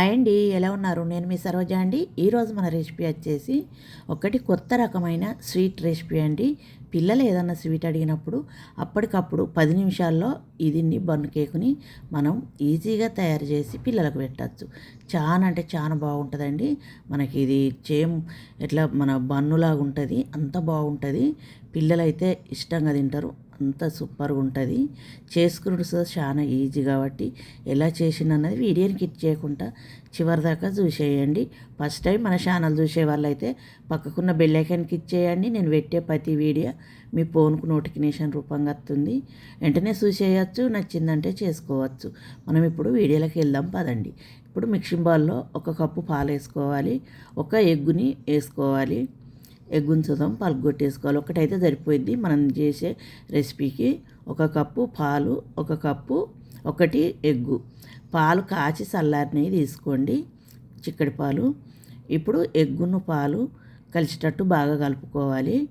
అండి ఎలా ఉన్నారు? నేను మీ సరోజ అండి. ఈరోజు మన రెసిపీ వచ్చేసి ఒకటి కొత్త రకమైన స్వీట్ రెసిపీ అండి. పిల్లలు ఏదన్నా స్వీట్ అడిగినప్పుడు అప్పటికప్పుడు పది నిమిషాల్లో ఇది బన్ కేకుని మనం ఈజీగా తయారు చేసి పిల్లలకు పెట్టచ్చు. చాలా అంటే చాలా బాగుంటుందండి. మనకి ఇది చేమ్ ఇట్లా మన బన్నులాగా ఉంటుంది అంత బాగుంటుంది. పిల్లలైతే ఇష్టంగా తింటారు. అంత సూపర్గా ఉంటుంది. చేసుకున్నాడు సార్ చాలా ఈజీ కాబట్టి ఎలా చేసింది అన్నది వీడియోని కిట్ చేయకుండా చివరి దాకా చూసేయండి. ఫస్ట్ టైం మన ఛానల్ చూసే వాళ్ళైతే పక్కకున్న బెల్లైకాన్కి ఇచ్చేయండి నేను పెట్టే ప్రతి వీడియో మీ ఫోన్కు నోటిఫికేషన్ రూపంగా వస్తుంది. వెంటనే చూసేయచ్చు నచ్చిందంటే చేసుకోవచ్చు. మనం ఇప్పుడు వీడియోలోకి వెళ్దాం పదండి. ఇప్పుడు మిక్సింగ్ బాల్లో ఒక కప్పు పాలు వేసుకోవాలి. ఒక ఎగ్గుని వేసుకోవాలి. ఎగ్ ఉంచుదాం పలుగొట్టేసుకోవాలి ఒకటైతే సరిపోయింది మనం చేసే రెసిపీకి. ఒక కప్పు పాలు ఒక కప్పు ఒకటి ఎగ్గు. పాలు కాచి చల్లారినవి తీసుకోండి చిక్కడి పాలు. ఇప్పుడు ఎగ్గును పాలు కలిసేటట్టు బాగా కలుపుకోవాలి.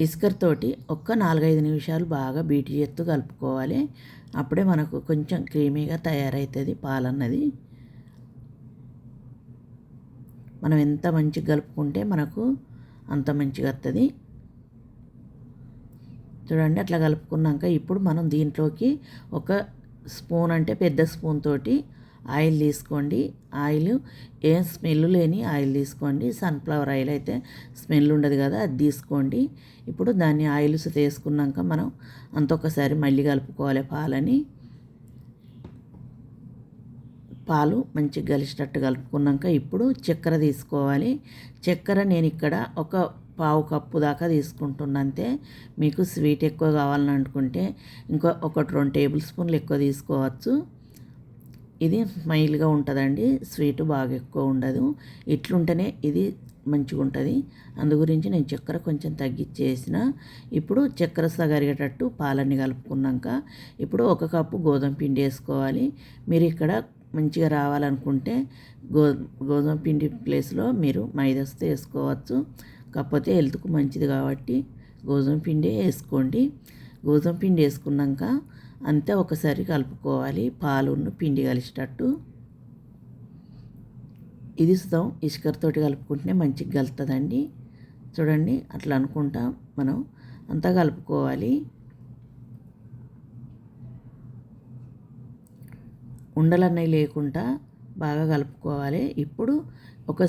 ఇసుకతోటి ఒక్క నాలుగైదు నిమిషాలు బాగా బీటి చేత్తు కలుపుకోవాలి. అప్పుడే మనకు కొంచెం క్రీమీగా తయారవుతుంది పాలన్నది. మనం ఎంత మంచిగా కలుపుకుంటే మనకు అంత మంచిగా వస్తుంది చూడండి అట్లా కలుపుకున్నాక ఇప్పుడు మనం దీంట్లోకి ఒక స్పూన్ అంటే పెద్ద స్పూన్ తోటి ఆయిల్ తీసుకోండి. ఆయిల్ ఏం స్మెల్ లేని ఆయిల్ తీసుకోండి. సన్ఫ్లవర్ ఆయిల్ అయితే స్మెల్ ఉండదు కదా అది తీసుకోండి. ఇప్పుడు దాన్ని ఆయిల్స్ తీసుకున్నాక మనం అంతొకసారి మళ్ళీ కలుపుకోవాలి పాలని. పాలు మంచిగా కలిసేటట్టు కలుపుకున్నాక ఇప్పుడు చక్కెర తీసుకోవాలి. చక్కెర నేను ఇక్కడ ఒక పావు కప్పు దాకా తీసుకుంటున్నంతే మీకు స్వీట్ ఎక్కువ కావాలని అనుకుంటే ఇంకో ఒకటి రెండు టేబుల్ స్పూన్లు ఎక్కువ తీసుకోవచ్చు. ఇది మైల్డ్గా ఉంటుందండి. స్వీట్ బాగా ఎక్కువ ఉండదు. ఇట్లుంటేనే ఇది మంచిగా ఉంటుంది. అందు గురించి నేను చక్కెర కొంచెం తగ్గించేసిన. ఇప్పుడు చక్కెర సగరిగేటట్టు పాలన్నీ కలుపుకున్నాక ఇప్పుడు ఒక కప్పు గోధుమ పిండి వేసుకోవాలి. మీరు ఇక్కడ మంచిగా రావాలనుకుంటే గో గోధుమ పిండి ప్లేస్లో మీరు మైదాస్తే వేసుకోవచ్చు. కాకపోతే హెల్త్కు మంచిది కాబట్టి గోధుమ పిండి వేసుకోండి. గోధుమ పిండి వేసుకున్నాక అంతే ఒకసారి కలుపుకోవాలి. పాలును పిండి కలిసేటట్టు. ఇది సుతం ఇసుకతోటి కలుపుకుంటే మంచిగా కలుతుందండి చూడండి అట్లా అనుకుంటా మనం అంతా కలుపుకోవాలి. ఉండలన్నవి లేకుండా బాగా కలుపుకోవాలి. ఇప్పుడు ఒక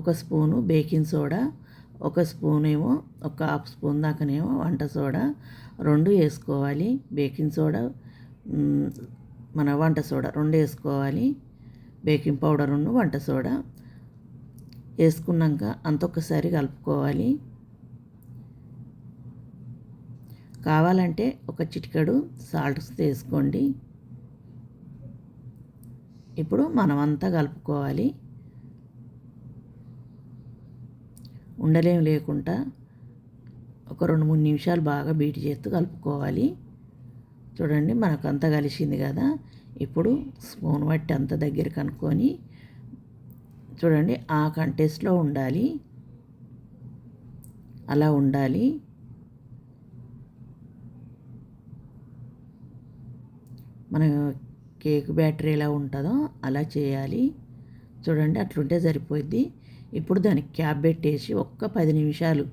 ఒక స్పూను బేకింగ్ సోడా ఒక స్పూన్ ఏమో ఒక హాఫ్ స్పూన్ దాకానేమో వంట సోడా రెండు వేసుకోవాలి. బేకింగ్ సోడా మన వంట సోడా రెండు వేసుకోవాలి. బేకింగ్ పౌడర్ ఉన్న వంట సోడా వేసుకున్నాక అంతొక్కసారి కలుపుకోవాలి. కావాలంటే ఒక చిటికెడు సాల్ట్ వేసుకోండి. ఇప్పుడు మనమంతా కలుపుకోవాలి. ఉండలేం లేకుండా ఒక రెండు మూడు నిమిషాలు బాగా బీట్ చేస్తూ కలుపుకోవాలి. చూడండి మనకు అంతా కలిసింది కదా. ఇప్పుడు స్పూన్ బట్టి అంత దగ్గర కనుక్కొని చూడండి ఆ కంటెస్ట్లో ఉండాలి. అలా ఉండాలి. మన కేక్ బ్యాటరీ ఎలా ఉంటుందో అలా చేయాలి. చూడండి అట్లుంటే సరిపోద్ది ఇప్పుడు దానికి క్యాప్ పెట్టేసి ఒక్క పది నిమిషాలు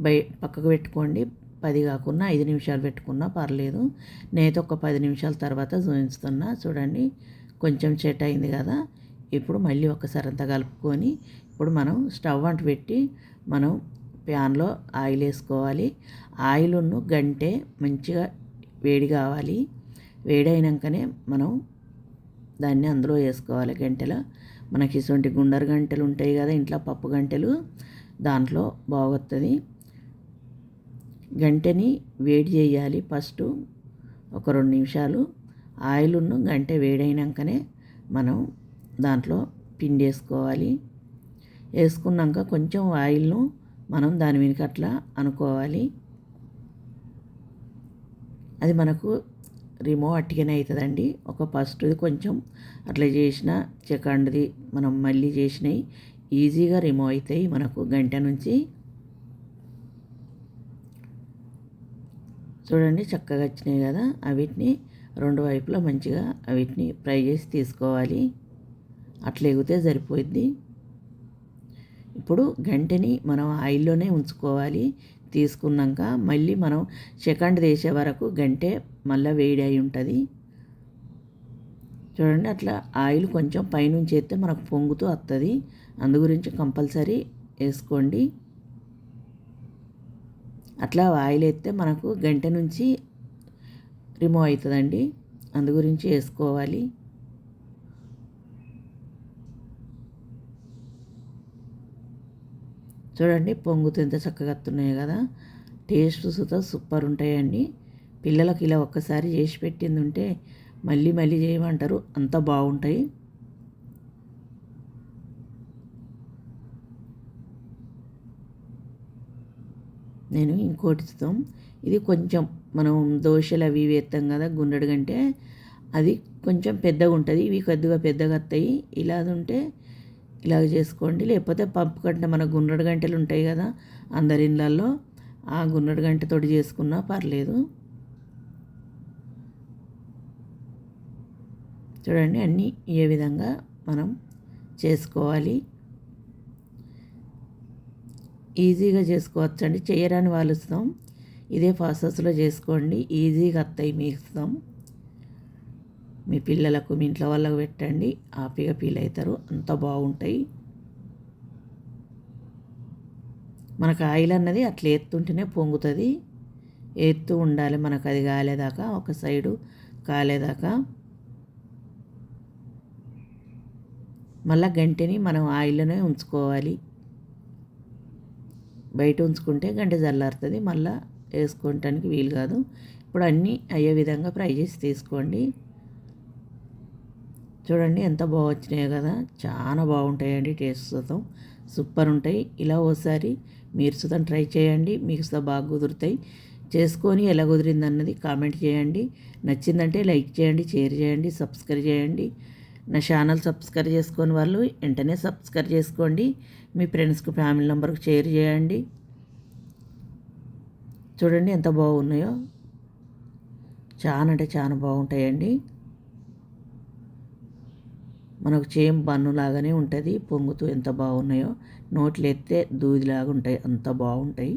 బయ పక్కకు పెట్టుకోండి. పది కాకుండా ఐదు నిమిషాలు పెట్టుకున్నా పర్లేదు. నేత ఒక పది నిమిషాల తర్వాత చూపిస్తున్నా. చూడండి కొంచెం చెట్ అయింది కదా. ఇప్పుడు మళ్ళీ ఒకసారి అంతా కలుపుకొని ఇప్పుడు మనం స్టవ్ అంటు పెట్టి మనం ప్యాన్లో ఆయిల్ వేసుకోవాలి. ఆయిల్ను గంటే మంచిగా వేడి కావాలి. వేడైనాకనే మనం దాన్ని అందులో వేసుకోవాలి. గంటెలో మనకి ఇటువంటి గుండరు గంటెలు ఉంటాయి కదా ఇంట్లో పప్పు గంటెలు దాంట్లో బాగుతుంది గంటెని వేడి చేయాలి ఫస్ట్ ఒక రెండు నిమిషాలు. ఆయిల్ను గంటె వేడైనాకనే మనం దాంట్లో పిండి వేసుకోవాలి. వేసుకున్నాక కొంచెం ఆయిల్ను మనం దాని వెనుక అట్లా అనుకోవాలి. అది మనకు రిమూవ్ అట్టిగానే అవుతుందండి. ఒక ఫస్ట్ది కొంచెం అట్లా చేసిన సెకండ్ది మనం మళ్ళీ చేసినవి ఈజీగా రిమూవ్ అవుతాయి మనకు గంట నుంచి. చూడండి చక్కగా వచ్చినాయి కదా. అవిటిని రెండు వైపులా మంచిగా అవిటిని ఫ్రై చేసి తీసుకోవాలి. అట్లా ఎగితే సరిపోయిద్ది. ఇప్పుడు గంటని మనం ఆయిల్లోనే ఉంచుకోవాలి. తీసుకున్నాక మళ్ళీ మనం సెకండ్ వేసే వరకు గంటే మళ్ళీ వేడి అయి ఉంటుంది. చూడండి అట్లా ఆయిల్ కొంచెం పైనుంచి వేస్తే మనకు పొంగుతూ వస్తుంది అందు గురించి కంపల్సరీ వేసుకోండి. అట్లా ఆయిల్ వేస్తే మనకు గంట నుంచి రిమూవ్ అవుతుందండి. అందు గురించి వేసుకోవాలి. చూడండి పొంగుతూ ఎంత చక్కగా వస్తున్నాయి కదా. టేస్ట్ సుతా సూపర్ ఉంటాయండి. పిల్లలకి ఇలా ఒక్కసారి చేసి పెట్టింది ఉంటే మళ్ళీ మళ్ళీ చేయమంటారు. అంత బాగుంటాయి. నేను ఇంకోటి ఇస్తాం ఇది కొంచెం మనం దోశలు అవి వేస్తాం కదా గుండెడు కంటే అది కొంచెం పెద్దగా ఉంటుంది. ఇవి కొద్దిగా పెద్దగా వస్తాయి. ఇలా ఉంటే ఇలాగ చేసుకోండి. లేకపోతే పప్పు కంటే మన గుండ్రడు గంటలు ఉంటాయి కదా అందరి ఇళ్ళల్లో ఆ గుండ్రడు గంటతోటి చేసుకున్నా పర్లేదు. చూడండి అన్నీ ఏ విధంగా మనం చేసుకోవాలి. ఈజీగా చేసుకోవచ్చండి. చేయరాని వాళ్ళు ఇస్తాం ఇదే ప్రాసెస్లో చేసుకోండి. ఈజీగా వస్తాయి మీకు ఇస్తాం. మీ పిల్లలకు మీ ఇంట్లో వాళ్ళకు పెట్టండి. హ్యాపీగా ఫీల్ అవుతారు. అంత బాగుంటాయి. మనకు ఆయిల్ అన్నది అట్లా ఎత్తుంటేనే పొంగుతుంది. ఎత్తు ఉండాలి. మనకు అది కాలేదాకా ఒక సైడు కాలేదాకా. మళ్ళీ గంటని మనం ఆయిల్లోనే ఉంచుకోవాలి. బయట ఉంచుకుంటే గంట జల్లారుతుంది మళ్ళీ వేసుకోవటానికి వీలు కాదు. ఇప్పుడు అన్నీ అయ్యే విధంగా ఫ్రై చేసి తీసుకోండి. చూడండి ఎంత బాగా వచ్చినాయో కదా చాలా బాగుంటాయండి టేస్ట్ సుతం. సూపర్ ఉంటాయి. ఇలా ఓసారి మీరు సుతం ట్రై చేయండి మీకు సుతం బాగా కుదురుతాయి. చేసుకొని ఎలా కుదిరిందన్నది కామెంట్ చేయండి. నచ్చిందంటే లైక్ చేయండి షేర్ చేయండి సబ్స్క్రైబ్ చేయండి. నా ఛానల్ సబ్స్క్రైబ్ చేసుకోని వాళ్ళు వెంటనే సబ్స్క్రైబ్ చేసుకోండి. మీ ఫ్రెండ్స్కి ఫ్యామిలీ నెంబర్కి షేర్ చేయండి. చూడండి ఎంత బాగున్నాయో. చాలా అంటే చాలా బాగుంటాయండి. మనకు చేయం బన్నులాగానే ఉంటుంది. పొంగుతూ ఎంత బాగున్నాయో. నోట్లు ఎత్తే దూదిలాగా ఉంటాయి. అంత బాగుంటాయి.